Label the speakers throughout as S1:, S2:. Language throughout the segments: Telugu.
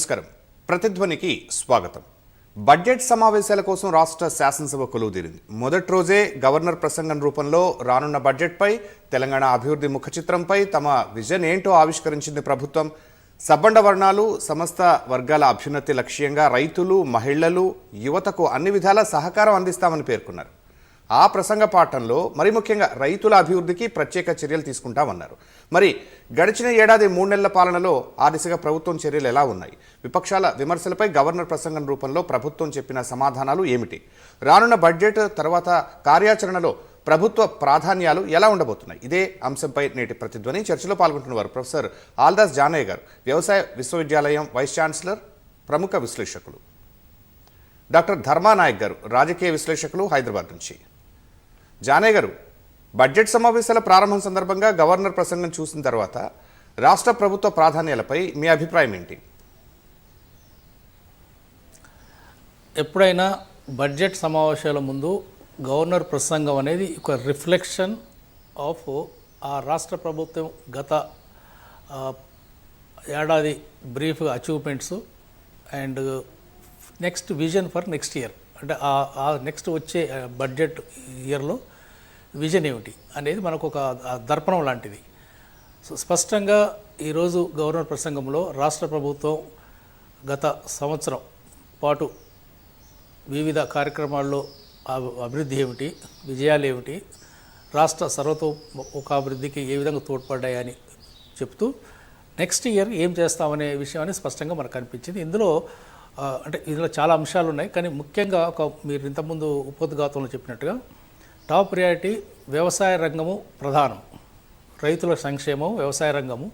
S1: నమస్కారం. ప్రతిధ్వనికి స్వాగతం. బడ్జెట్ సమావేశాల కోసం రాష్ట్ర శాసనసభ కొలువు తీరింది. మొదటి రోజే గవర్నర్ ప్రసంగం రూపంలో రానున్న బడ్జెట్పై తెలంగాణ అభివృద్ధి ముఖ చిత్రంపై తమ విజన్ ఏంటో ఆవిష్కరించింది ప్రభుత్వం. సబ్బండ వర్ణాలు సమస్త వర్గాల అభ్యున్నతి లక్ష్యంగా రైతులు మహిళలు యువతకు అన్ని విధాల సహకారం అందిస్తామని పేర్కొన్నారు. ఆ ప్రసంగ పాఠంలో మరి ముఖ్యంగా రైతుల అభివృద్ధికి ప్రత్యేక చర్యలు తీసుకుంటామన్నారు. మరి గడిచిన ఏడాది మూడు నెలల పాలనలో ఆ దిశగా ప్రభుత్వం చర్యలు ఎలా ఉన్నాయి? విపక్షాల విమర్శలపై గవర్నర్ ప్రసంగం రూపంలో ప్రభుత్వం చెప్పిన సమాధానాలు ఏమిటి? రానున్న బడ్జెట్ తర్వాత కార్యాచరణలో ప్రభుత్వ ప్రాధాన్యాలు ఎలా ఉండబోతున్నాయి? ఇదే అంశంపై నేటి ప్రతిధ్వని చర్చలో పాల్గొంటున్నవారు ప్రొఫెసర్ ఆల్దాస్ జానయ్య గారు వ్యవసాయ విశ్వవిద్యాలయం వైస్ ఛాన్సలర్ ప్రముఖ విశ్లేషకులు. డాక్టర్ ధర్మానాయక్ గారు రాజకీయ విశ్లేషకులు హైదరాబాద్ నుంచి. జానయ్య గారు బడ్జెట్ సమావేశాల ప్రారంభం సందర్భంగా గవర్నర్ ప్రసంగం చూసిన తర్వాత రాష్ట్ర ప్రభుత్వ ప్రాధాన్యాలపై మీ అభిప్రాయం ఏంటి?
S2: ఎప్పుడైనా బడ్జెట్ సమావేశాల ముందు గవర్నర్ ప్రసంగం అనేది ఒక రిఫ్లెక్షన్ ఆఫ్ ఆ రాష్ట్ర ప్రభుత్వం గత ఏడాది బ్రీఫ్గా achievements and next vision for next year. అంటే ఆ- నెక్స్ట్ వచ్చే బడ్జెట్ ఇయర్లో విజన్ ఏమిటి అనేది మనకు ఒక దర్పణం లాంటిది. సో స్పష్టంగా ఈరోజు గవర్నర్ ప్రసంగంలో రాష్ట్ర ప్రభుత్వం గత సంవత్సరం పాటు వివిధ కార్యక్రమాల్లో అభి- అభివృద్ధి ఏమిటి విజయాలు ఏమిటి రాష్ట్ర సర్వతోముఖాభివృద్ధికి ఏ విధంగా తోడ్పడ్డాయని చెప్తూ నెక్స్ట్ ఇయర్ ఏం చేస్తామనే విషయం అని స్పష్టంగా మనకు కనిపించింది. ఇందులో అంటే ఇందులో చాలా అంశాలు ఉన్నాయి కానీ ముఖ్యంగా ఒక మీరు ఇంతకుముందు ఉపోద్ఘాతంలో చెప్పినట్టుగా టాప్ ప్రియారిటీ వ్యవసాయ రంగము ప్రధానం. రైతుల సంక్షేమం వ్యవసాయ రంగము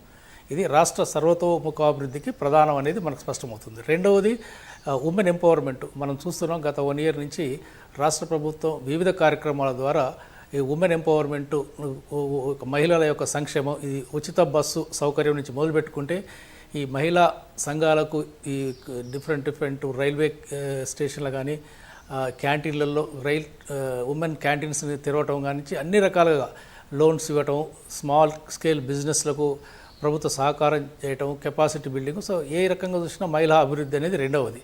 S2: ఇది రాష్ట్ర సర్వతోముఖాభివృద్ధికి ప్రధానం అనేది మనకు స్పష్టమవుతుంది. రెండవది ఉమెన్ ఎంపవర్మెంట్ మనం చూస్తున్నాం గత వన్ ఇయర్ నుంచి రాష్ట్ర ప్రభుత్వం వివిధ కార్యక్రమాల ద్వారా ఈ ఉమెన్ ఎంపవర్మెంట్ మహిళల యొక్క సంక్షేమం ఇది ఉచిత బస్సు సౌకర్యం నుంచి మొదలుపెట్టుకుంటే ఈ మహిళా సంఘాలకు ఈ డిఫరెంట్ డిఫరెంట్ రైల్వే స్టేషన్లు కానీ క్యాంటీన్లలో రైల్ ఉమెన్ క్యాంటీన్స్ని తెరవటం కానీ అన్ని రకాలుగా లోన్స్ ఇవ్వటం స్మాల్ స్కేల్ బిజినెస్లకు ప్రభుత్వ సహకారం చేయటం కెపాసిటీ బిల్డింగ్. సో ఏ రకంగా చూసినా మహిళా అభివృద్ధి అనేది రెండవది.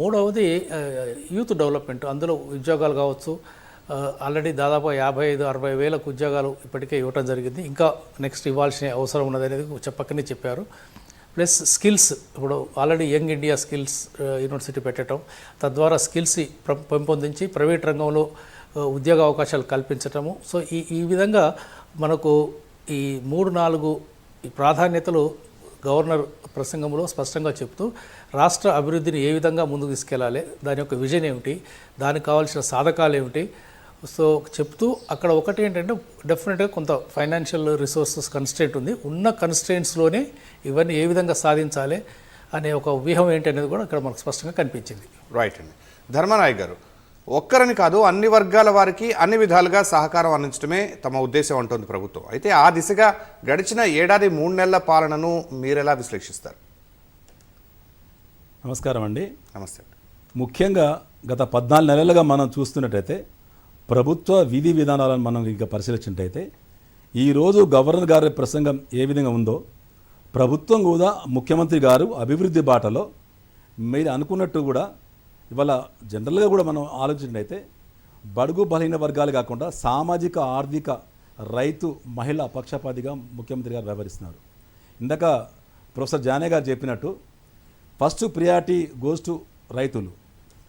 S2: మూడవది యూత్ డెవలప్మెంట్. అందులో ఉద్యోగాలు కావచ్చు ఆల్రెడీ దాదాపు యాభై ఐదు అరవై వేలకు ఉద్యోగాలు ఇప్పటికే ఇవ్వటం జరిగింది. ఇంకా నెక్స్ట్ ఇవ్వాల్సిన అవసరం ఉన్నది అనేది చెప్పకనే చెప్పారు. ప్లస్ స్కిల్స్ ఇప్పుడు already young India skills university పెట్టడం తద్వారా స్కిల్స్ పెంపొందించి ప్రైవేట్ రంగంలో ఉద్యోగ అవకాశాలు కల్పించటము. సో ఈ ఈ విధంగా మనకు ఈ మూడు నాలుగు ప్రాధాన్యతలు గవర్నర్ ప్రసంగంలో స్పష్టంగా చెప్తూ రాష్ట్ర అభివృద్ధిని ఏ విధంగా ముందుకు తీసుకెళ్ళాలి దాని యొక్క విజన్ ఏమిటి దానికి కావాల్సిన సాధకాలు ఏమిటి సో చెప్తూ అక్కడ ఒకటి ఏంటంటే డెఫినెట్గా కొంత ఫైనాన్షియల్ రిసోర్సెస్ కన్స్ట్రెంట్ ఉంది. ఉన్న కన్స్ట్రెంట్స్లోనే ఇవన్నీ ఏ విధంగా సాధించాలి అనే ఒక వ్యూహం ఏంటి అనేది కూడా ఇక్కడ మనకు స్పష్టంగా కనిపించింది.
S1: రైట్ అండి. ధర్మనాయక్ గారు ఒక్కరని కాదు అన్ని వర్గాల వారికి అన్ని విధాలుగా సహకారం అందించడమే తమ ఉద్దేశం అంటోంది ప్రభుత్వం. అయితే ఆ దిశగా గడిచిన ఏడాది మూడు నెలల పాలనను మీరెలా విశ్లేషిస్తారు?
S3: నమస్కారం అండి.
S1: నమస్తే.
S3: ముఖ్యంగా గత పద్నాలుగు నెలలుగా మనం చూస్తున్నట్టయితే ప్రభుత్వ విధి విధానాలను మనం ఇంకా పరిశీలించినట్టయితే ఈరోజు గవర్నర్ గారి ప్రసంగం ఏ విధంగా ఉందో ప్రభుత్వం కూడా ముఖ్యమంత్రి గారు అభివృద్ధి బాటలో మీరు అనుకున్నట్టు కూడా ఇవాళ జనరల్గా కూడా మనం ఆలోచించినట్టయితే బడుగు బలహీన వర్గాలు కాకుండా సామాజిక ఆర్థిక రైతు మహిళ పక్షపాతిగా ముఖ్యమంత్రి గారు వ్యవహరిస్తున్నారు. ఇందాక ప్రొఫెసర్ జానే గారు చెప్పినట్టు ఫస్ట్ ప్రియారిటీ గోస్ టు రైతులు.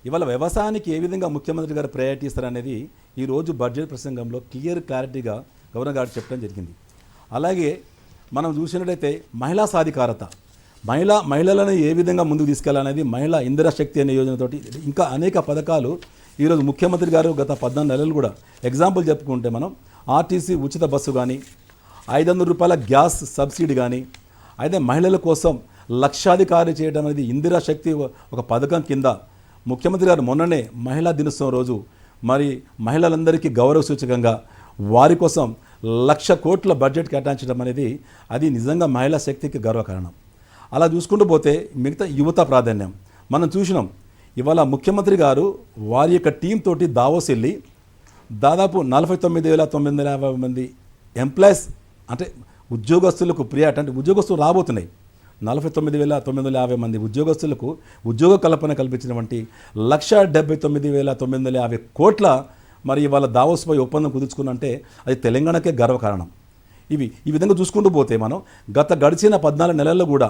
S3: ఇవాళ వ్యవసాయానికి ఏ విధంగా ముఖ్యమంత్రి గారు ప్రయారిటీ ఇస్తారనేది ఈరోజు బడ్జెట్ ప్రసంగంలో క్లియర్ క్లారిటీగా గవర్నర్ గారు చెప్పడం జరిగింది. అలాగే మనం చూసినట్టయితే మహిళా సాధికారత. మహిళా మహిళలను ఏ విధంగా ముందుకు తీసుకెళ్ళాలనేది మహిళా ఇందిరా శక్తి అనే యోజనతోటి ఇంకా అనేక పథకాలు ఈరోజు ముఖ్యమంత్రి గారు గత పద్నాలుగు నెలలు కూడా ఎగ్జాంపుల్ చెప్పుకుంటే మనం ఆర్టీసీ ఉచిత బస్సు కానీ ఐదు వందల రూపాయల గ్యాస్ సబ్సిడీ కానీ అయితే మహిళల కోసం లక్షాధికారి చేయడం అనేది ఇందిరా శక్తి ఒక పథకం కింద ముఖ్యమంత్రి గారు మొన్ననే మహిళా దినోత్సవం రోజు మరి మహిళలందరికీ గౌరవ సూచకంగా వారి కోసం లక్ష కోట్ల బడ్జెట్ కేటాయించడం అనేది అది నిజంగా మహిళా శక్తికి గర్వకారణం అలా చూసుకుంటూ పోతే మిగతా యువత ప్రాధాన్యం. మనం చూసినాం ఇవాళ ముఖ్యమంత్రి గారు వారి యొక్క టీం తోటి దావోస్ వెళ్ళి దాదాపు నలభై తొమ్మిది వేల తొమ్మిది వందల యాభై మంది ఎంప్లాయీస్ అంటే ఉద్యోగస్తులకు ప్రియాట్ అంటే ఉద్యోగస్తులు రాబోతున్నాయి. నలభై తొమ్మిది వేల తొమ్మిది వందల యాభై మంది ఉద్యోగస్తులకు ఉద్యోగ కల్పన కల్పించినటువంటి లక్ష డెబ్బై తొమ్మిది వేల తొమ్మిది వందల యాభై కోట్ల మరి ఇవాళ దావోస్పై ఒప్పందం కుదుర్చుకున్నంటే అది తెలంగాణకే గర్వకారణం. ఇవి ఈ విధంగా చూసుకుంటూ పోతే మనం గత గడిచిన పద్నాలుగు నెలల్లో కూడా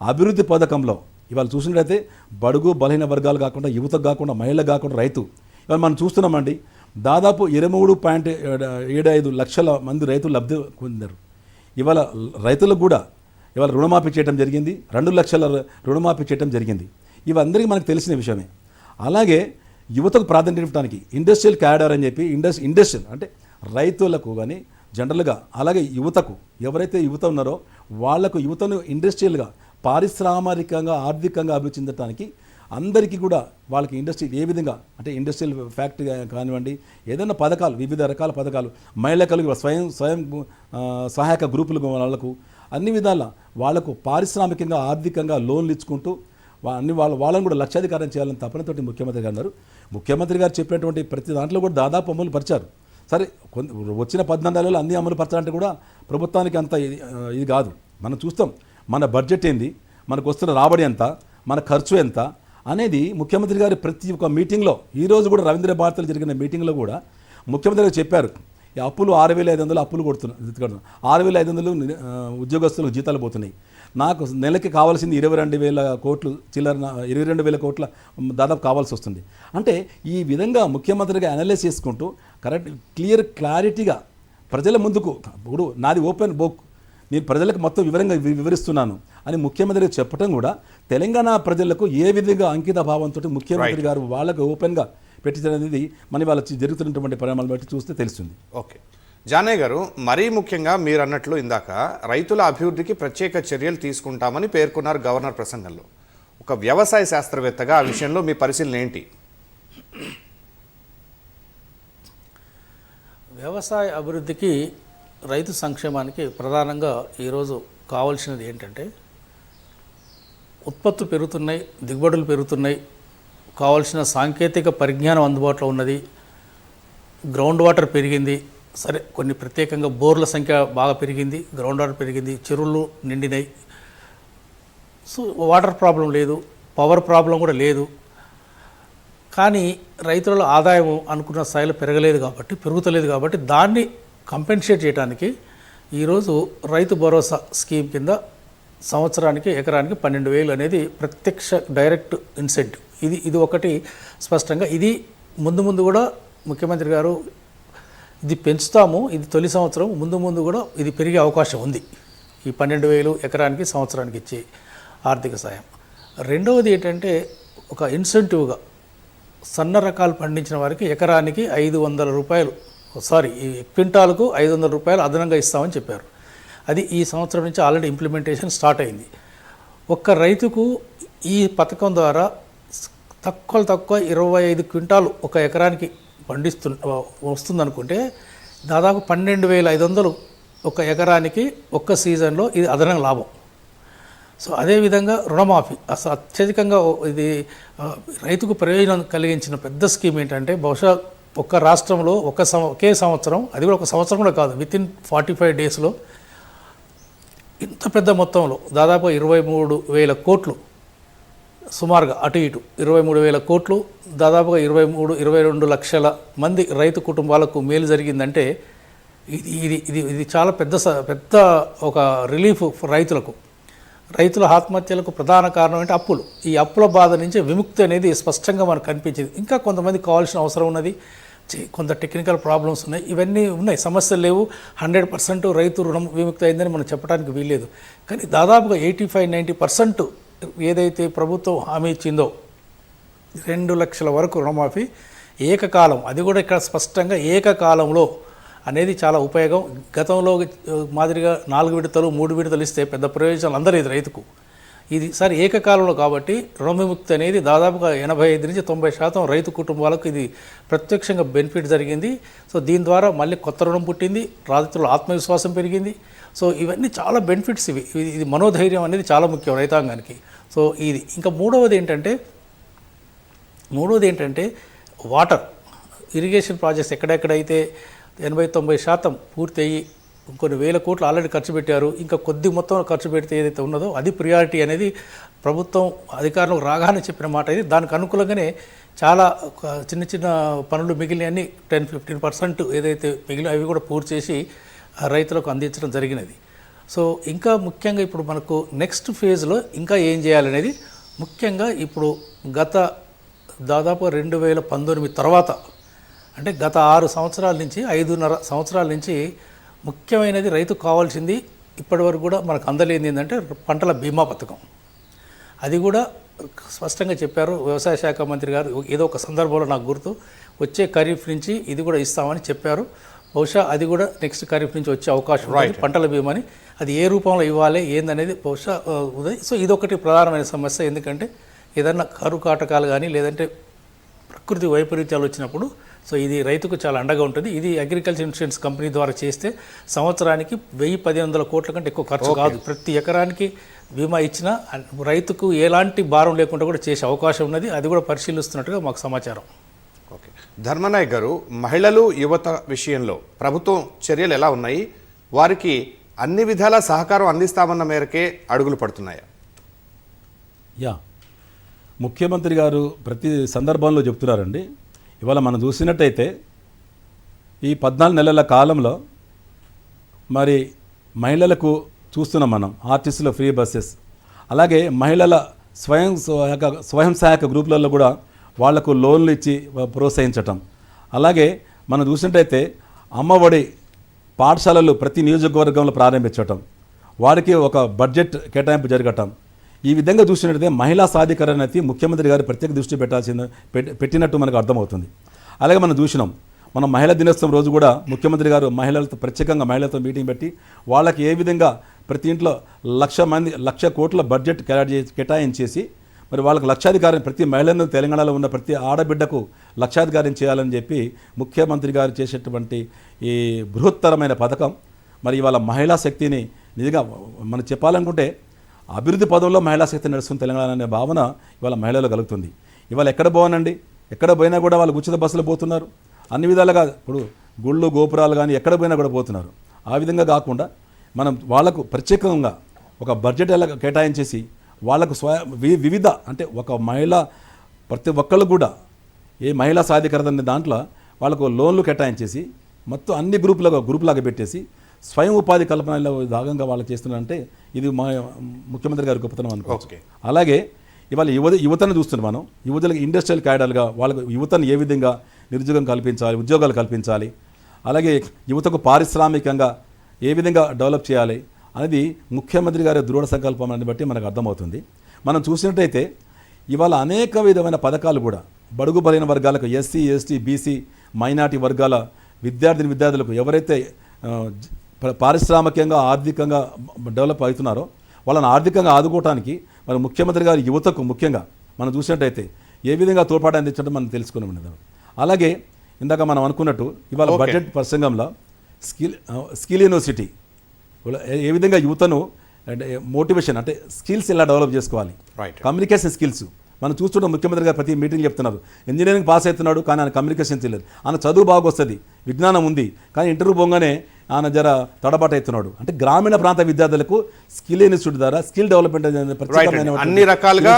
S3: అభివృద్ధి పథకంలో ఇవాళ చూసినట్లయితే బడుగు బలహీన వర్గాలు కాకుండా యువతకు కాకుండా మహిళలకు కాకుండా రైతు ఇవాళ మనం చూస్తున్నామండి దాదాపు ఇరవై మూడు పాయింట్ ఏడు ఐదు లక్షల మంది రైతులు లబ్ధి పొందారు. ఇవాళ రైతులకు కూడా ఇవాళ రుణమాఫీ చేయడం జరిగింది. రెండు లక్షల రుణమాఫీ చేయడం జరిగింది. ఇవందరికీ మనకు తెలిసిన విషయమే. అలాగే యువతకు ప్రాధాన్యత ఇవ్వడానికి ఇండస్ట్రియల్ క్యాడర్ అని చెప్పి ఇండస్ ఇండస్ట్రియల్ అంటే రైతులకు కానీ జనరల్గా అలాగే యువతకు ఎవరైతే యువత ఉన్నారో వాళ్ళకు యువతను ఇండస్ట్రియల్గా పారిశ్రామికంగా ఆర్థికంగా అభివృద్ధి చెందడానికి అందరికీ కూడా వాళ్ళకి ఇండస్ట్రీ ఏ విధంగా అంటే ఇండస్ట్రియల్ ఫ్యాక్టరీ కానివ్వండి ఏదైనా పథకాలు వివిధ రకాల పథకాలు మహిళలకు స్వయం స్వయం సహాయక గ్రూపులు వాళ్ళకు అన్ని విధాల వాళ్ళకు పారిశ్రామికంగా ఆర్థికంగా లోన్లు ఇచ్చుకుంటూ అన్ని వాళ్ళ వాళ్ళని కూడా లక్షాధికారం చేయాలని తపనతోటి ముఖ్యమంత్రి గారు అన్నారు ముఖ్యమంత్రి గారు చెప్పినటువంటి ప్రతి దాంట్లో కూడా దాదాపు అమలు పరిచారు. సరే కొన్ని వచ్చిన పద్నాలుగు నెలలు అన్ని అమలు పరచాలంటే కూడా ప్రభుత్వానికి అంత ఇది ఇది కాదు. మనం చూస్తాం మన బడ్జెట్ ఏంది మనకు వస్తున్న రాబడి ఎంత మన ఖర్చు ఎంత అనేది ముఖ్యమంత్రి గారి ప్రతి ఒక్క మీటింగ్లో ఈరోజు కూడా రవీంద్ర భారతిలో జరిగిన మీటింగ్లో కూడా ముఖ్యమంత్రి గారు చెప్పారు. ఈ అప్పులు ఆరు వేల ఐదు వందలు అప్పులు కొడుతున్నారు ఆరు వేల ఐదు వందలు ఉద్యోగస్తులకు జీతాలు పోతున్నాయి. నాకు నెలకి కావాల్సింది ఇరవై రెండు వేల కోట్లు చిల్లర ఇరవై రెండు వేల కోట్ల దాదాపు కావాల్సి వస్తుంది. అంటే ఈ విధంగా ముఖ్యమంత్రిగా అనలైజ్ చేసుకుంటూ కరెక్ట్ క్లియర్ క్లారిటీగా ప్రజల ముందుకు ఇప్పుడు నాది ఓపెన్ బుక్ నేను ప్రజలకు మొత్తం వివరంగా వివరిస్తున్నాను అని ముఖ్యమంత్రి చెప్పడం కూడా తెలంగాణ ప్రజలకు ఏ విధంగా అంకిత భావంతో ముఖ్యమంత్రి గారు వాళ్ళకు ఓపెన్గా పెట్టించడం అనేది మన వాళ్ళ జరుగుతున్నటువంటి పరిణామాలు బట్టి చూస్తే తెలుస్తుంది.
S1: ఓకే. జానయ్య గారు మరీ ముఖ్యంగా మీరు అన్నట్లు ఇందాక రైతుల అభివృద్ధికి ప్రత్యేక చర్యలు తీసుకుంటామని పేర్కొన్నారు గవర్నర్ ప్రసంగంలో. ఒక వ్యవసాయ శాస్త్రవేత్తగా ఆ విషయంలో మీ పరిశీలన ఏంటి?
S2: వ్యవసాయ అభివృద్ధికి రైతు సంక్షేమానికి ప్రధానంగా ఈరోజు కావాల్సినది ఏంటంటే ఉత్పత్తులు పెరుగుతున్నాయి దిగుబడులు పెరుగుతున్నాయి కావాల్సిన సాంకేతిక పరిజ్ఞానం అందుబాటులో ఉన్నది. గ్రౌండ్ వాటర్ పెరిగింది. సరే కొన్ని ప్రత్యేకంగా బోర్ల సంఖ్య బాగా పెరిగింది. గ్రౌండ్ వాటర్ పెరిగింది. చెరువులు నిండినాయి. సో వాటర్ ప్రాబ్లం లేదు. పవర్ ప్రాబ్లం కూడా లేదు. కానీ రైతుల ఆదాయం అనుకున్న స్థాయిలో పెరగలేదు కాబట్టి పెరుగుతలేదు కాబట్టి దాన్ని కంపెన్సేట్ చేయడానికి ఈరోజు రైతు భరోసా స్కీమ్ కింద సంవత్సరానికి ఎకరానికి పన్నెండు వేలు అనేది ప్రత్యక్ష డైరెక్ట్ ఇన్సెంటివ్. ఇది ఇది ఒకటి స్పష్టంగా. ఇది ముందు ముందు కూడా ముఖ్యమంత్రి గారు ఇది పెంచుతాము ఇది తొలి సంవత్సరం ముందు ముందు కూడా ఇది పెరిగే అవకాశం ఉంది. ఈ పన్నెండు వేలు ఎకరానికి సంవత్సరానికి ఇచ్చే ఆర్థిక సాయం. రెండవది ఏంటంటే ఒక ఇన్సెంటివ్గా సన్న రకాలు పండించిన వారికి ఎకరానికి ఐదు వందల రూపాయలు సారీ ఈ క్వింటాలకు ఐదు వందల రూపాయలు అదనంగా ఇస్తామని చెప్పారు. అది ఈ సంవత్సరం నుంచి ఆల్రెడీ ఇంప్లిమెంటేషన్ స్టార్ట్ అయింది. ఒక్క రైతుకు ఈ పథకం ద్వారా తక్కువ తక్కువ ఇరవై ఐదు క్వింటాలు ఒక ఎకరానికి పండిస్తు వస్తుందనుకుంటే దాదాపు పన్నెండు వేల ఐదు వందలు ఒక ఎకరానికి ఒక్క సీజన్లో ఇది అదనంగా లాభం. సో అదేవిధంగా రుణమాఫీ. అసలు అత్యధికంగా ఇది రైతుకు ప్రయోజనం కలిగించిన పెద్ద స్కీమ్ ఏంటంటే బహుశా ఒక్క రాష్ట్రంలో ఒక సంవ ఒకే సంవత్సరం అది కూడా ఒక సంవత్సరం కూడా కాదు విత్ ఇన్ ఫార్టీ ఫైవ్ డేస్లో ఇంత పెద్ద మొత్తంలో దాదాపు ఇరవై మూడు వేల కోట్లు సుమారుగా అటు ఇటు ఇరవై మూడు వేల కోట్లు దాదాపుగా ఇరవై మూడు ఇరవై రెండు లక్షల మంది రైతు కుటుంబాలకు మేలు జరిగిందంటే ఇది ఇది ఇది ఇది చాలా పెద్ద స- పెద్ద ఒక రిలీఫ్ రైతులకు రైతుల ఆత్మహత్యలకు ప్రధాన కారణం అంటే అప్పులు. ఈ అప్పుల బాధ నుంచి విముక్తి అనేది స్పష్టంగా మనకు కనిపించింది. ఇంకా కొంతమంది కావాల్సిన అవసరం ఉన్నది. కొంత టెక్నికల్ ప్రాబ్లమ్స్ ఉన్నాయి. ఇవన్నీ ఉన్నాయి. సమస్యలు లేవు. హండ్రెడ్ పర్సెంట్ రైతు రుణం విముక్తి అయిందని మనం చెప్పడానికి వీల్లేదు. కానీ దాదాపుగా ఎయిటీ ఫైవ్ నైంటీ పర్సెంట్ ఏదైతే ప్రభుత్వం హామీ ఇచ్చిందో రెండు లక్షల వరకు రుణమాఫీ ఏకకాలం అది కూడా ఇక్కడ స్పష్టంగా ఏకకాలంలో అనేది చాలా ఉపయోగం. గతంలో మాదిరిగా నాలుగు విడతలు మూడు విడతలు ఇస్తే పెద్ద ప్రయోజనాలు అందరూ ఇది రైతుకు. ఇది సరే ఏకకాలంలో కాబట్టి రుణవిముక్తి అనేది దాదాపుగా ఎనభై ఐదు నుంచి తొంభై శాతం రైతు కుటుంబాలకు ఇది ప్రత్యక్షంగా బెనిఫిట్ జరిగింది. సో దీని ద్వారా మళ్ళీ కొత్త రుణం పుట్టింది రైతుల ఆత్మవిశ్వాసం పెరిగింది. సో ఇవన్నీ చాలా బెనిఫిట్స్ ఇవి. ఇది- మనోధైర్యం అనేది చాలా ముఖ్యం రైతాంగానికి. సో ఇది. ఇంకా మూడవది ఏంటంటే మూడవది ఏంటంటే వాటర్. ఇరిగేషన్ ప్రాజెక్ట్స్ ఎక్కడెక్కడైతే ఎనభై తొంభై శాతం పూర్తి అయ్యి కొన్ని వేల కోట్లు ఆల్రెడీ ఖర్చు పెట్టారు. ఇంకా కొద్ది మొత్తం ఖర్చు పెడితే ఏదైతే ఉన్నదో అది ప్రియారిటీ అనేది ప్రభుత్వం అధికారులకు రాగానే చెప్పిన మాట ఇది. దానికి అనుకూలంగానే చాలా చిన్న చిన్న పనులు మిగిలినవన్నీ టెన్ ఫిఫ్టీన్ పర్సెంట్ ఏదైతే మిగిలిన అవి కూడా పూర్తి చేసి ఆ రైతులకు అందించడం జరిగినది. సో ఇంకా ముఖ్యంగా ఇప్పుడు మనకు నెక్స్ట్ ఫేజ్లో ఇంకా ఏం చేయాలనేది ముఖ్యంగా ఇప్పుడు గత దాదాపు రెండు వేల పంతొమ్మిది తర్వాత అంటే గత ఆరు సంవత్సరాల నుంచి ఐదున్నర సంవత్సరాల నుంచి ముఖ్యమైనది రైతుకు కావాల్సింది ఇప్పటివరకు కూడా మనకు అందలేనిది ఏంటంటే పంటల బీమా పథకం. అది కూడా స్పష్టంగా చెప్పారు వ్యవసాయ శాఖ మంత్రి గారు. ఏదో ఒక సందర్భంలో నాకు గుర్తు వచ్చే ఖరీఫ్ నుంచి ఇది కూడా ఇస్తామని చెప్పారు. బహుశా అది కూడా నెక్స్ట్ ఖరీఫ్ నుంచి వచ్చే అవకాశం ఉంది. పంటల బీమాని అది ఏ రూపంలో ఇవ్వాలి ఏందనేది బహుశా ఆ, ఉదయ్ సో ఇదొకటి ప్రధానమైన సమస్య. ఎందుకంటే ఏదన్నా కరువు కాటకాలు కానీ లేదంటే ప్రకృతి వైపరీత్యాలు వచ్చినప్పుడు సో ఇది రైతుకు చాలా అండగా ఉంటుంది. ఇది అగ్రికల్చర్ ఇన్సూరెన్స్ కంపెనీ ద్వారా చేస్తే సంవత్సరానికి వెయ్యి పది వందల కోట్ల కంటే ఎక్కువ ఖర్చు కాదు. ప్రతి ఎకరానికి బీమా ఇచ్చినా రైతుకు ఎలాంటి భారం లేకుండా కూడా చేసే అవకాశం ఉన్నది. అది కూడా పరిశీలిస్తున్నట్టుగా మాకు సమాచారం.
S1: ఓకే. ధర్మనాయక్ గారు మహిళలు యువత విషయంలో ప్రభుత్వం చర్యలు ఎలా ఉన్నాయి? వారికి అన్ని విధాల సహకారం అందిస్తామన్న మేరకే అడుగులు పడుతున్నాయా?
S3: యా. ముఖ్యమంత్రి గారు ప్రతి సందర్భంలో చెప్తున్నారండి. ఇవాళ మనం చూసినట్టయితే ఈ పద్నాలుగు నెలల కాలంలో మరి మహిళలకు చూస్తున్నాం మనం ఆర్టీసీలో ఫ్రీ బస్సెస్. అలాగే మహిళల స్వయం సహాయక స్వయం సహాయక గ్రూపులలో కూడా వాళ్ళకు లోన్లు ఇచ్చి ప్రోత్సహించటం. అలాగే మనం చూసినట్టయితే అమ్మఒడి పాఠశాలలు ప్రతి నియోజకవర్గంలో ప్రారంభించటం. వారికి ఒక బడ్జెట్ కేటాయింపు జరగటం. ఈ విధంగా చూసినట్టయితే మహిళా సాధికారణ అనేది ముఖ్యమంత్రి గారు ప్రత్యేక దృష్టి పెట్టాల్సిన పెట్టినట్టు మనకు అర్థమవుతుంది. అలాగే మనం చూసినాం మనం మహిళా దినోత్సవం రోజు కూడా ముఖ్యమంత్రి గారు మహిళలతో ప్రత్యేకంగా మహిళలతో మీటింగ్ పెట్టి వాళ్ళకి ఏ విధంగా ప్రతి ఇంట్లో లక్ష మంది లక్ష కోట్ల బడ్జెట్ కేటాయించేసి మరి వాళ్ళకి లక్షాధికారం ప్రతి మహిళను తెలంగాణలో ఉన్న ప్రతి ఆడబిడ్డకు లక్షాధికారం చేయాలని చెప్పి ముఖ్యమంత్రి గారు చేసేటువంటి ఈ బృహత్తరమైన పథకం మరి ఇవాళ మహిళా శక్తిని నిజంగా మనం చెప్పాలనుకుంటే అభివృద్ధి పదంలో మహిళా శక్తి నడుస్తుంది తెలంగాణ అనే భావన ఇవాళ మహిళలు కలుగుతుంది. ఇవాళ ఎక్కడ పోవనండి ఎక్కడ పోయినా కూడా వాళ్ళు ఉచిత బస్సులు పోతున్నారు. అన్ని విధాలుగా ఇప్పుడు గుళ్ళు గోపురాలు కానీ ఎక్కడ పోయినా కూడా పోతున్నారు. ఆ విధంగా కాకుండా మనం వాళ్ళకు ప్రత్యేకంగా ఒక బడ్జెట్ ఎలా కేటాయించేసి వాళ్ళకు స్వ వి- వివిధ అంటే ఒక మహిళ ప్రతి ఒక్కళ్ళు కూడా ఏ మహిళా సాధికారత అనే దాంట్లో వాళ్ళకు లోన్లు కేటాయించేసి మొత్తం అన్ని గ్రూపులుగా గ్రూపులాగా పెట్టేసి స్వయం ఉపాధి కల్పనలో భాగంగా వాళ్ళు చేస్తున్నారంటే ఇది మా ముఖ్యమంత్రి గారి గొప్పతనం అనుకోవచ్చు. అలాగే ఇవాళ యువ యువతను చూస్తున్నాం మనం. యువతలకు ఇండస్ట్రియల్ క్యాడర్గా వాళ్ళకు యువతను ఏ విధంగా నిరుద్యోగం కల్పించాలి ఉద్యోగాలు కల్పించాలి అలాగే యువతకు పారిశ్రామికంగా ఏ విధంగా డెవలప్ చేయాలి అనేది ముఖ్యమంత్రి గారి దృఢ సంకల్పం అని బట్టి మనకు అర్థమవుతుంది. మనం చూసినట్టయితే ఇవాళ అనేక విధమైన పథకాలు కూడా బడుగు బలైన వర్గాలకు ఎస్సీ ఎస్టీ బీసీ మైనార్టీ వర్గాల విద్యార్థిని విద్యార్థులకు ఎవరైతే పారిశ్రామికంగా ఆర్థికంగా డెవలప్ అవుతున్నారో వాళ్ళని ఆర్థికంగా ఆదుకోవటానికి మరి ముఖ్యమంత్రి గారి యువతకు ముఖ్యంగా మనం చూసినట్టయితే ఏ విధంగా తోడ్పాటు అందించడం మనం తెలుసుకుని ఉన్నది అలాగే ఇందాక మనం అనుకున్నట్టు ఇవాళ. బడ్జెట్ ప్రసంగంలో స్కిల్ స్కిల్ యూనివర్సిటీ ఏ- విధంగా యువతను అంటే మోటివేషన్ అంటే స్కిల్స్ ఎలా డెవలప్ చేసుకోవాలి. Communication skills. మనం చూస్తుంటాం ముఖ్యమంత్రి గారు ప్రతి మీటింగ్ చెప్తున్నారు. ఇంజనీరింగ్ పాస్ అవుతున్నాడు కానీ ఆయన కమ్యూనికేషన్ తెలియదు. ఆయన చదువు బాగా వస్తుంది విజ్ఞానం ఉంది కానీ ఇంటర్వ్యూ పోగానే ఆయన జర తడబాటు అవుతున్నాడు అంటే గ్రామీణ ప్రాంత విద్యార్థులకు స్కిల్ ఇన్స్టిట్యూట్ ద్వారా స్కిల్ డెవలప్మెంట్
S1: అన్ని రకాలుగా.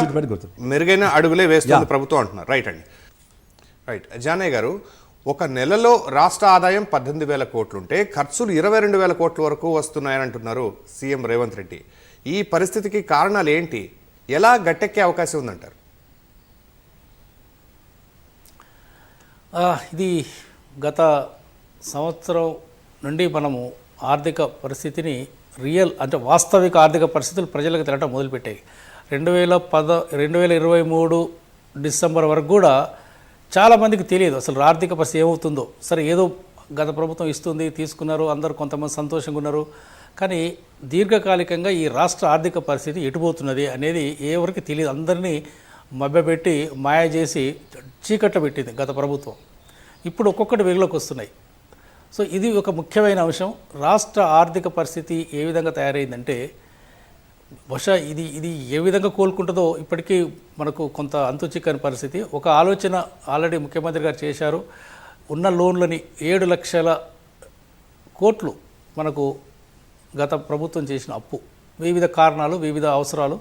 S1: మెరుగైన అడుగులే వేస్తుంది. ప్రభుత్వం అంటున్నారు. రైట్ అండి. రైట్ జానయ్య గారు ఒక నెలలో రాష్ట్ర ఆదాయం పద్దెనిమిది వేల కోట్లుంటే ఖర్చులు ఇరవై రెండు వేల కోట్ల వరకు వస్తున్నాయని అంటున్నారు సీఎం రేవంత్ రెడ్డి. ఈ పరిస్థితికి కారణాలు ఏంటి? ఎలా గట్టెక్కే అవకాశం ఉందంటారు?
S2: ఆ, ఇది గత సంవత్సరం నుండి మనము ఆర్థిక పరిస్థితిని రియల్ అంటే వాస్తవిక ఆర్థిక పరిస్థితులు ప్రజలకు తెలటం మొదలుపెట్టాయి. రెండు వేల పద రెండు వేల ఇరవై మూడు డిసెంబర్ వరకు కూడా చాలామందికి తెలియదు అసలు ఆర్థిక పరిస్థితి ఏమవుతుందో. సరే ఏదో గత ప్రభుత్వం ఇస్తుంది తీసుకున్నారు అందరూ కొంతమంది సంతోషంగా ఉన్నారు. కానీ దీర్ఘకాలికంగా ఈ రాష్ట్ర ఆర్థిక పరిస్థితి ఎటుపోతున్నది అనేది ఎవరికి తెలియదు. అందరినీ మభ్యపెట్టి మాయ చేసి చీకట్ల పెట్టింది గత ప్రభుత్వం. ఇప్పుడు ఒక్కొక్కటి వెలుగులోకి వస్తున్నాయి. సో ఇది ఒక ముఖ్యమైన అంశం. రాష్ట్ర ఆర్థిక పరిస్థితి ఏ విధంగా తయారైందంటే బహుశా ఇది ఇది ఏ విధంగా కోలుకుంటుందో ఇప్పటికీ మనకు కొంత అంతు చిక్కని పరిస్థితి. ఒక ఆలోచన ఆల్రెడీ ముఖ్యమంత్రి గారు చేశారు. ఉన్న లోన్లని ఏడు లక్షల కోట్లు మనకు గత ప్రభుత్వం చేసిన అప్పు. వివిధ కారణాలు వివిధ అవసరాలు.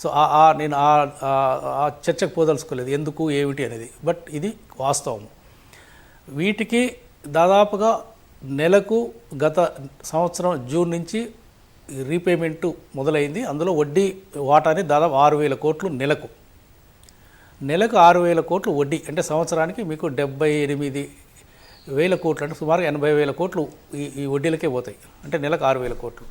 S2: సో ఆ నేను ఆ- ఆ చర్చకు పోదలుచుకోలేదు. ఎందుకు ఏమిటి అనేది. బట్ ఇది వాస్తవం వీటికి దాదాపుగా నెలకు గత సంవత్సరం జూన్ నుంచి రీపేమెంట్ మొదలైంది. అందులో వడ్డీ వాటాని దాదాపు ఆరు వేల కోట్లు నెలకు. నెలకు ఆరు వేల కోట్లు వడ్డీ. అంటే సంవత్సరానికి మీకు డెబ్బై ఎనిమిది వేల కోట్లు అంటే సుమారు ఎనభై వేల కోట్లు ఈ ఈ వడ్డీలకే పోతాయి. అంటే నెలకు ఆరు వేల కోట్లు.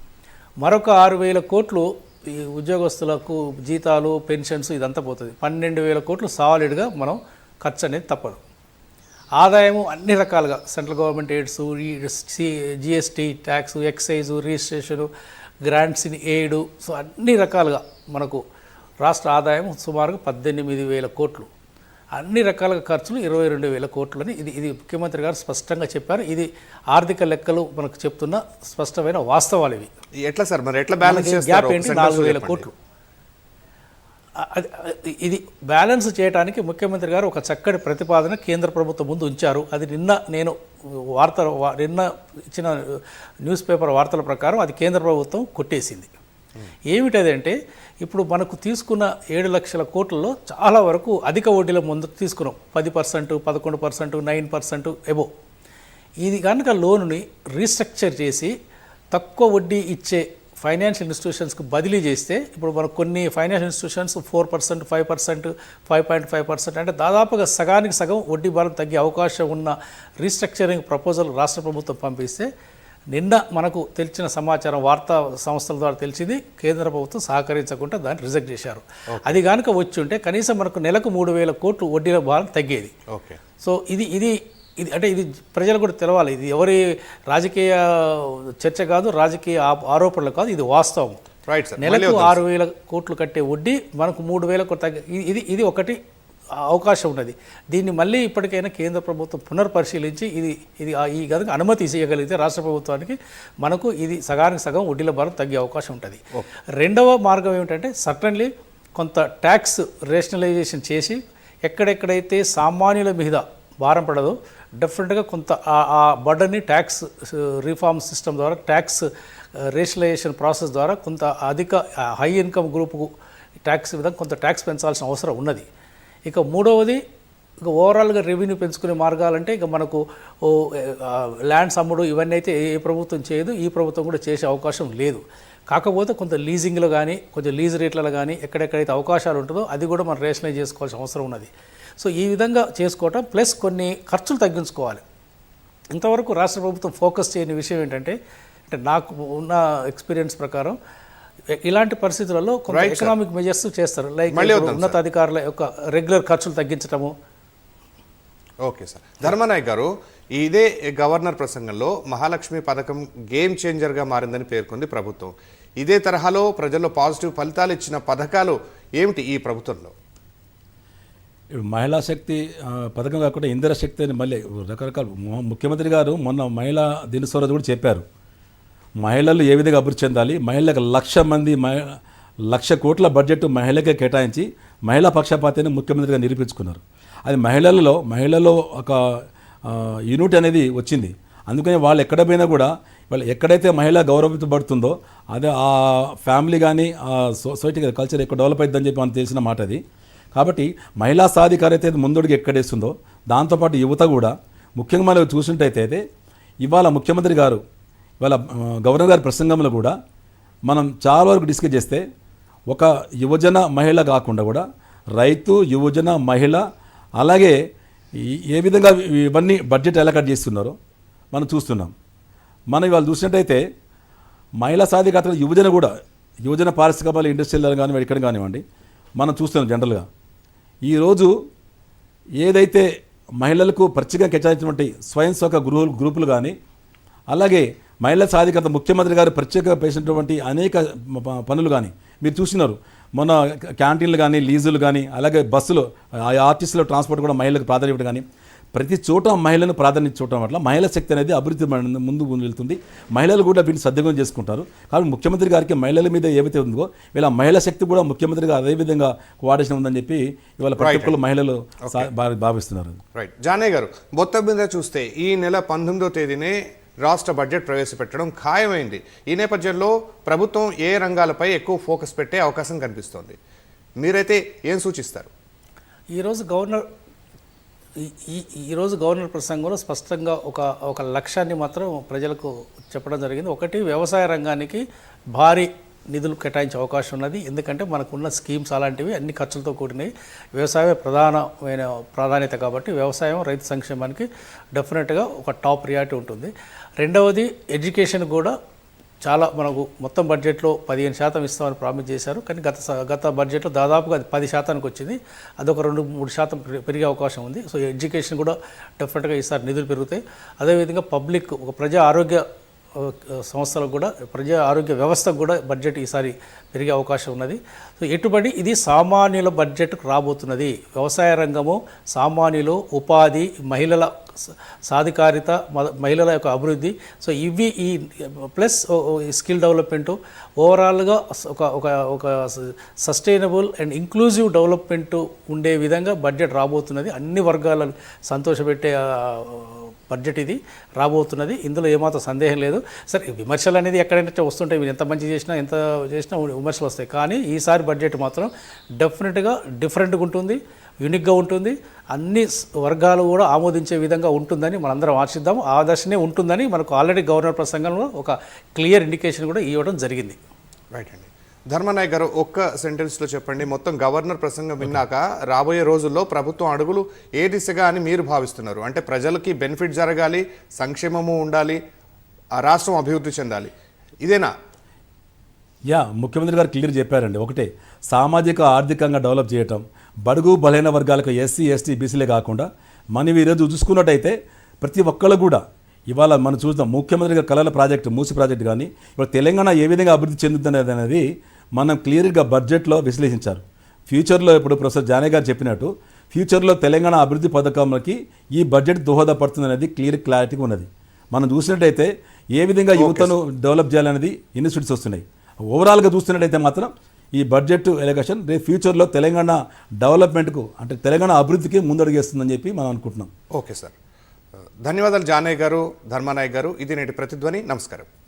S2: మరొక ఆరు వేల కోట్లు ఈ ఉద్యోగస్తులకు జీతాలు పెన్షన్స్ ఇదంతా పోతుంది. పన్నెండు వేల కోట్లు సాలిడ్గా మనం ఖర్చు అనేది తప్పదు. ఆదాయము అన్ని రకాలుగా central government aids GST tax excise registration grants in aid so అన్ని రకాలుగా మనకు రాష్ట్ర ఆదాయం సుమారుగా పద్దెనిమిది వేల కోట్లు. అన్ని రకాల ఖర్చులు ఇరవై రెండు వేల కోట్లని ఇది ఇది ముఖ్యమంత్రి గారు స్పష్టంగా చెప్పారు. ఇది ఆర్థిక లెక్కలు మనకు చెప్తున్న స్పష్టమైన వాస్తవాలు ఇవి.
S1: ఎట్లా సార్? మరి ఎట్లా బ్యాలెన్స్
S2: గ్యాప్ ఏంటి? నాలుగు వేల. కోట్లు. ఇది బ్యాలెన్స్ చేయడానికి ముఖ్యమంత్రి గారు ఒక చక్కటి ప్రతిపాదన కేంద్ర ప్రభుత్వం ముందు ఉంచారు. అది నిన్న నేను వార్త నిన్న ఇచ్చిన న్యూస్ పేపర్ వార్తల ప్రకారం అది కేంద్ర ప్రభుత్వం కొట్టేసింది. ఏమిటదంటే ఇప్పుడు మనకు తీసుకున్న ఏడు లక్షల కోట్లలో చాలా వరకు అధిక వడ్డీల ముందు తీసుకున్నాం. పది పర్సెంట్ పదకొండు పర్సెంట్ నైన్ పర్సెంట్ ఎబో ఇది కనుక లోనుని రీస్ట్రక్చర్ చేసి తక్కువ వడ్డీ ఇచ్చే ఫైనాన్షియల్ ఇన్స్టిట్యూషన్స్కి బదిలీ చేస్తే ఇప్పుడు మనకు కొన్ని financial institutions four percent five percent five point five percent అంటే దాదాపుగా సగానికి సగం వడ్డీ భారం తగ్గే అవకాశం ఉన్న రీస్ట్రక్చరింగ్ ప్రపోజల్ రాష్ట్ర ప్రభుత్వం పంపిస్తే నిన్న మనకు తెలిసిన సమాచారం వార్తా సంస్థల ద్వారా తెలిసింది కేంద్ర ప్రభుత్వం సహకరించకుండా దాన్ని రిజెక్ట్ చేశారు. అది కనుక వచ్చి ఉంటే కనీసం మనకు నెలకు మూడు వేల కోట్లు వడ్డీల భారం తగ్గేది.
S1: ఓకే.
S2: సో ఇది ఇది ఇది అంటే ఇది ప్రజలకు కూడా తెలవాలి. ఇది ఎవరి రాజకీయ చర్చ కాదు రాజకీయ ఆ- ఆరోపణలు కాదు ఇది వాస్తవం.
S1: రైట్ సార్
S2: నెలకు ఆరు వేల కోట్లు కట్టే వడ్డీ మనకు మూడు వేల కోట్లు తగ్గ ఇది- ఇది ఒకటి అవకాశం ఉన్నది. దీన్ని మళ్ళీ ఇప్పటికైనా కేంద్ర ప్రభుత్వం పునర్పరిశీలించి ఇది ఇది ఈ కనుక అనుమతి ఇవ్వగలిగితే రాష్ట్ర ప్రభుత్వానికి మనకు ఇది సగానికి సగం వడ్డీల భారం తగ్గే అవకాశం ఉంటుంది. రెండవ మార్గం ఏమిటంటే సర్టన్లీ కొంత ట్యాక్స్ రేషనలైజేషన్ చేసి ఎక్కడెక్కడైతే సామాన్యుల మీద భారం పడదో డెఫినెట్గా కొంత ఆ- బర్డన్ని ట్యాక్స్ రిఫార్మ్ సిస్టమ్ ద్వారా ట్యాక్స్ రేషనలైజేషన్ ప్రాసెస్ ద్వారా కొంత అధిక హై ఇన్కమ్ గ్రూపుకు ట్యాక్స్ విధంగా కొంత ట్యాక్స్ పెంచాల్సిన అవసరం ఉన్నది. ఇక మూడవది ఇక ఓవరాల్గా రెవెన్యూ పెంచుకునే మార్గాలంటే ఇక మనకు ల్యాండ్స్ అమ్ముడు ఇవన్నీ అయితే ఏ ప్రభుత్వం చేయదు ఈ ప్రభుత్వం కూడా చేసే అవకాశం లేదు. కాకపోతే కొంత లీజింగ్లో కానీ కొంచెం లీజ్ రేట్లలో కానీ ఎక్కడెక్కడైతే అవకాశాలు ఉంటుందో అది కూడా మనం రేషనలైజ్ చేసుకోవాల్సిన అవసరం ఉన్నది. సో ఈ విధంగా చేసుకోవటం ప్లస్ కొన్ని ఖర్చులు తగ్గించుకోవాలి. ఇంతవరకు రాష్ట్ర ప్రభుత్వం ఫోకస్ చేయని విషయం ఏంటంటే అంటే నాకు ఉన్న ఎక్స్పీరియన్స్ ప్రకారం ఇలాంటి పరిస్థితులలో కొంత
S1: sir.
S2: ఎకనామిక్ మెజర్స్ చేస్తారు. లైక్ ఉన్నతాధికారుల యొక్క రెగ్యులర్ ఖర్చులు తగ్గించడము
S1: ఓకే సార్ ధర్మనాయక్ గారు ఇదే గవర్నర్ ప్రసంగంలో మహాలక్ష్మి పథకం గేమ్ చేంజర్గా మారిందని పేర్కొంది ప్రభుత్వం. ఇదే తరహాలో ప్రజల్లో పాజిటివ్ ఫలితాలు ఇచ్చిన పథకాలు ఏమిటి ఈ ప్రభుత్వంలో?
S3: మహిళా శక్తి పథకం కాకుండా ఇందిరా శక్తి అని మళ్ళీ రకరకాల ముఖ్యమంత్రి గారు మొన్న మహిళా దినోత్సవ రోజు కూడా చెప్పారు. మహిళలు ఏ విధంగా అభివృద్ధి చెందాలి? మహిళలకు లక్ష మంది మహి లక్ష కోట్ల బడ్జెట్ మహిళకే కేటాయించి మహిళా పక్షపాతాన్ని ముఖ్యమంత్రిగా నిరూపించుకున్నారు. అది మహిళలలో మహిళలో ఒక యూనిట్ అనేది వచ్చింది. అందుకని వాళ్ళు ఎక్కడ పోయినా కూడా వాళ్ళు ఎక్కడైతే మహిళ గౌరవించబడుతుందో అదే ఆ ఫ్యామిలీ కానీ ఆ సొసైటీ కల్చర్ ఎక్కువ డెవలప్ అవుతుందని చెప్పి మనం తెలిసిన మాట అది. కాబట్టి మహిళా సాధికారత అయితే ముందడుగు ఎక్కడేస్తుందో దాంతోపాటు యువత కూడా ముఖ్యంగా మనం చూసినట్టయితే అయితే ఇవాళ ముఖ్యమంత్రి గారు ఇవాళ గవర్నర్ గారి ప్రసంగంలో కూడా మనం చాలా వరకు డిస్కస్ చేస్తే ఒక యువజన మహిళ కాకుండా కూడా రైతు యువజన మహిళ అలాగే ఈ- ఏ విధంగా ఇవన్నీ బడ్జెట్ ఎలా కట్ చేస్తున్నారో మనం చూస్తున్నాం. మనం ఇవాళ చూసినట్టయితే మహిళా సాధికారత యువజన కూడా యువజన పారిశ్రామిక ఇండస్ట్రియల్ కానివ్వండి ఇక్కడ కానివ్వండి మనం చూస్తున్నాం జనరల్గా ఈరోజు ఏదైతే మహిళలకు ప్రత్యేకంగా కేటాయించినటువంటి స్వయం సొక గ్రూ గ్రూపులు కానీ అలాగే మహిళా సాధికారత ముఖ్యమంత్రి గారు ప్రత్యేకంగా పేసినటువంటి అనేక పనులు కానీ మీరు చూసినారు. మొన్న క్యాంటీన్లు కానీ లీజులు కానీ అలాగే బస్సులు ఆ ఆర్టీసీలో ట్రాన్స్పోర్ట్ కూడా మహిళలకు ప్రాధాన్యత కానీ ప్రతి చోట మహిళలను ప్రాధాన్యత చూడటం వల్ల మహిళా శక్తి అనేది అభివృద్ధి ముందు వెళ్తుంది. మహిళలు కూడా వీటిని సద్వినియోగం చేసుకుంటారు. కాబట్టి ముఖ్యమంత్రి గారికి మహిళల మీద ఏవైతే ఉందో వీళ్ళ మహిళా శక్తి కూడా ముఖ్యమంత్రిగా అదే విధంగా కోఆర్డినేషన్ ఉందని చెప్పి ఇవాళ ప్రతి ఒక్కరు మహిళలు భావిస్తున్నారు.
S1: రైట్ జానయ్య గారు మొత్తం మీద చూస్తే ఈ నెల పంతొమ్మిదో తేదీనే రాష్ట్ర బడ్జెట్ ప్రవేశపెట్టడం ఖాయమైంది. ఈ నేపథ్యంలో ప్రభుత్వం ఏ రంగాలపై ఎక్కువ ఫోకస్ పెట్టే అవకాశం కనిపిస్తోంది? మీరైతే ఏం సూచిస్తారు?
S2: ఈరోజు గవర్నర్ ఈ- ఈ ఈరోజు గవర్నర్ ప్రసంగంలో స్పష్టంగా ఒక ఒక లక్ష్యాన్ని మాత్రం ప్రజలకు చెప్పడం జరిగింది. ఒకటి వ్యవసాయ రంగానికి భారీ నిధులు కేటాయించే అవకాశం ఉన్నది. ఎందుకంటే మనకున్న స్కీమ్స్ అలాంటివి అన్ని ఖర్చులతో కూడినవి. వ్యవసాయమే ప్రధానమైన ప్రాధాన్యత కాబట్టి వ్యవసాయం రైతు సంక్షేమానికి డెఫినెట్గా ఒక టాప్ ప్రియారిటీ ఉంటుంది. రెండవది ఎడ్యుకేషన్ కూడా చాలా మనకు మొత్తం బడ్జెట్లో పదిహేను శాతం ఇస్తామని ప్రామిస్ చేశారు. కానీ గత గత బడ్జెట్లో దాదాపుగా అది పది శాతానికి వచ్చింది. అదొక రెండు మూడు శాతం పెరి- పెరిగే అవకాశం ఉంది. సో ఎడ్యుకేషన్ కూడా డెఫినెట్గా ఈసారి నిధులు పెరుగుతాయి. అదేవిధంగా పబ్లిక్ ఒక ప్రజా ఆరోగ్య సంస్థలకు కూడా ప్రజా ఆరోగ్య వ్యవస్థకు కూడా బడ్జెట్ ఈసారి పెరిగే అవకాశం ఉన్నది. సో ఎటుబడి ఇది సామాన్యుల బడ్జెట్కు రాబోతున్నది. వ్యవసాయ రంగము సామాన్యులు ఉపాధి మహిళల సాధికారిత మహిళల యొక్క అభివృద్ధి. సో ఇవి ఈ ప్లస్ స్కిల్ డెవలప్మెంట్ ఓవరాల్గా ఒక ఒక ఒక సస్టైనబుల్ అండ్ ఇంక్లూజివ్ డెవలప్మెంట్ ఉండే విధంగా బడ్జెట్ రాబోతున్నది. అన్ని వర్గాలను సంతోషపెట్టే బడ్జెట్ ఇది రాబోతున్నది. ఇందులో ఏమాత్రం సందేహం లేదు. సరే విమర్శలు అనేది ఎక్కడైనా వస్తుంటాయి మీరు ఎంత మంచి చేసినా ఎంత చేసినా విమర్శలు వస్తాయి. కానీ ఈసారి బడ్జెట్ మాత్రం డెఫినెట్గా డిఫరెంట్గా ఉంటుంది యూనిక్గా ఉంటుంది. అన్ని వర్గాలు కూడా ఆమోదించే విధంగా ఉంటుందని మనందరం ఆశిద్దాము. ఆ దశనే ఉంటుందని మనకు ఆల్రెడీ గవర్నర్ ప్రసంగంలో ఒక క్లియర్ ఇండికేషన్ కూడా ఇవ్వడం జరిగింది.
S1: రైట్ అండి. ధర్మనాయక్ గారు ఒక్క సెంటెన్స్లో చెప్పండి. మొత్తం గవర్నర్ ప్రసంగం విన్నాక రాబోయే రోజుల్లో ప్రభుత్వం అడుగులు ఏ దిశగా అని మీరు భావిస్తున్నారు? అంటే ప్రజలకి బెనిఫిట్ జరగాలి సంక్షేమము ఉండాలి ఆ రాష్ట్రం అభివృద్ధి చెందాలి. ఇదేనా?
S3: యా ముఖ్యమంత్రి గారు క్లియర్ చెప్పారండి. ఒకటే సామాజిక ఆర్థికంగా డెవలప్ చేయటం బడుగు బలైన వర్గాలకు ఎస్సీ ఎస్టీ బీసీలే కాకుండా మనం ఈరోజు చూసుకున్నట్టయితే ప్రతి ఒక్కళ్ళు కూడా ఇవాళ మనం చూద్దాం ముఖ్యమంత్రి గారి కళల ప్రాజెక్టు మూసి ప్రాజెక్టు కానీ ఇప్పుడు తెలంగాణ ఏ విధంగా అభివృద్ధి చెందుతున్నది అనేది మనం క్లియర్గా బడ్జెట్లో విశ్లేషించారు. ఫ్యూచర్లో ఇప్పుడు ప్రొఫెసర్ జానే గారు చెప్పినట్టు ఫ్యూచర్లో తెలంగాణ అభివృద్ధి పథకంలోకి ఈ బడ్జెట్ దోహదపడుతుంది అనేది క్లియర్ క్లారిటీగా ఉన్నది. మనం చూసినట్టయితే ఏ విధంగా యువతను డెవలప్ చేయాలనేది ఇన్స్టిట్యూట్స్ వస్తున్నాయి. ఓవరాల్గా చూస్తున్నట్టయితే మాత్రం ఈ బడ్జెట్ ఎలక్షన్ రేపు ఫ్యూచర్లో తెలంగాణ డెవలప్మెంట్కు అంటే తెలంగాణ అభివృద్ధికి ముందడుగేస్తుందని చెప్పి మనం అనుకుంటున్నాం.
S1: Okay sir. ధన్యవాదాలు జానయ్య గారు ధర్మానాయక్ గారు. ఇది నేటి ప్రతిధ్వని. నమస్కారం.